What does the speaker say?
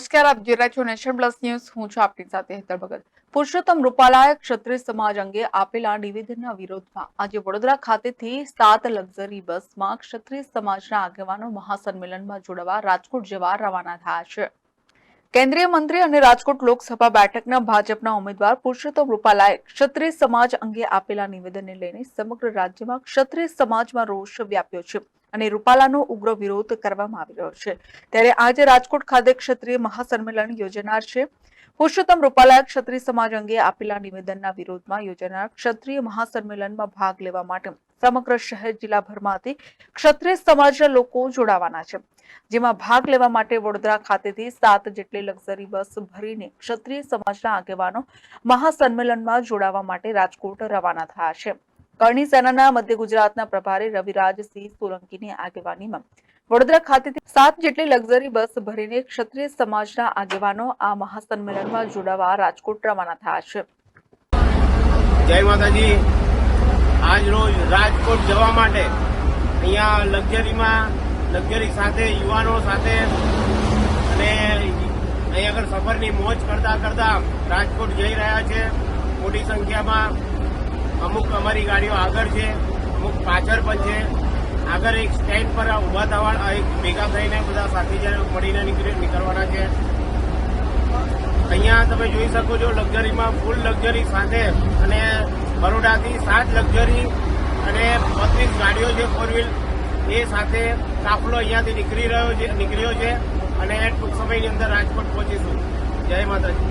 નમસ્કાર, આપ જોઈ છો નેશન પ્લસ ન્યૂઝ. હું છું આપની સાથે હેતર ભગત. પુરુષોત્તમ રૂપાલાએ ક્ષત્રિય સમાજ અંગે આપેલા નિવેદનના વિરોધમાં આજે વડોદરા ખાતેથી સાત લક્ઝરી બસમાં ક્ષત્રિય સમાજના આગેવાનો મહાસંમેલનમાં જોડાવા રાજકોટ જવા રવાના થયા છે. કેન્દ્રીય મંત્રી અને રાજકોટ લોકસભા બેઠકના ભાજપના ઉમેદવાર પુરુષોત્તમ રૂપાલાએ ક્ષત્રિય સમાજ અંગે આપેલા નિવેદનને લઈને સમગ્ર રાજ્યમાં ક્ષત્રિય સમાજમાં રોષ વ્યાપ્યો છે. અને રૂપાલાનો ઉગ્ર વિરોધ કરવામાં આવી રહ્યો છે. ત્યારે આજે રાજકોટ ખાતે ક્ષત્રિય મહાસંમેલન યોજાનાર છે. પુરુષોત્તમ રૂપાલાએ ક્ષત્રિય સમાજ અંગે આપેલા નિવેદનના વિરોધમાં યોજાનાર ક્ષત્રિય મહાસંમેલનમાં ભાગ લેવા માટે સમગ્ર શહેર જિલ્લાભરમાંથી ક્ષત્રિય સમાજના લોકો જોડાવાના છે. જેમાં ભાગ લેવા માટે વડોદરા ખાતેથી સાત જેટલી લક્ઝરી બસ ભરીને ક્ષત્રિય સમાજના આગેવાનો મહાસંમેલનમાં જોડાવા માટે રાજકોટ રવાના થયા છે. કરણી સેનાના મધ્ય ગુજરાતના પ્રભારી રવિરાજસિંહ સોલંકીની આગેવાનીમાં. વડોદરા ખાતેથી સાત જેટલી લક્ઝરી બસ ભરીને ક્ષત્રિય સમાજના આગેવાનો આ મહાસંમેલનમાં જોડાવા રાજકોટ રવાના થયા છે. જય માતાજી. આજ રોજ રાજકોટ જવા માટે અહીંયા લક્ઝરીમાં, લક્ઝરી સાથે યુવાનો સાથે અને અહીં આગળ સફરની મોજ કરતા કરતા રાજકોટ જઈ રહ્યા છે. મોટી સંખ્યામાં અમારી ગાડીઓ આગળ છે, અમુક પાછળ પણ છે. આગળ એક સ્ટેન્ડ પર ઊભા થવા એક ભેગા થઈને બધા સાથીદારો મળીને નીકળી નીકળવાના છે. અહીંયા તમે જોઈ શકો છો, લક્ઝરીમાં ફૂલ લક્ઝરી સાથે અને બરોડાથી સાત લક્ઝરી અને બત્રીસ ગાડીઓ છે ફોર વ્હીલ એ સાથે કાફલો અહીંયાથી નીકળી રહ્યો છે નીકળ્યો છે અને ટૂંક સમયની અંદર રાજકોટ પહોંચીશું. જય માતાજી.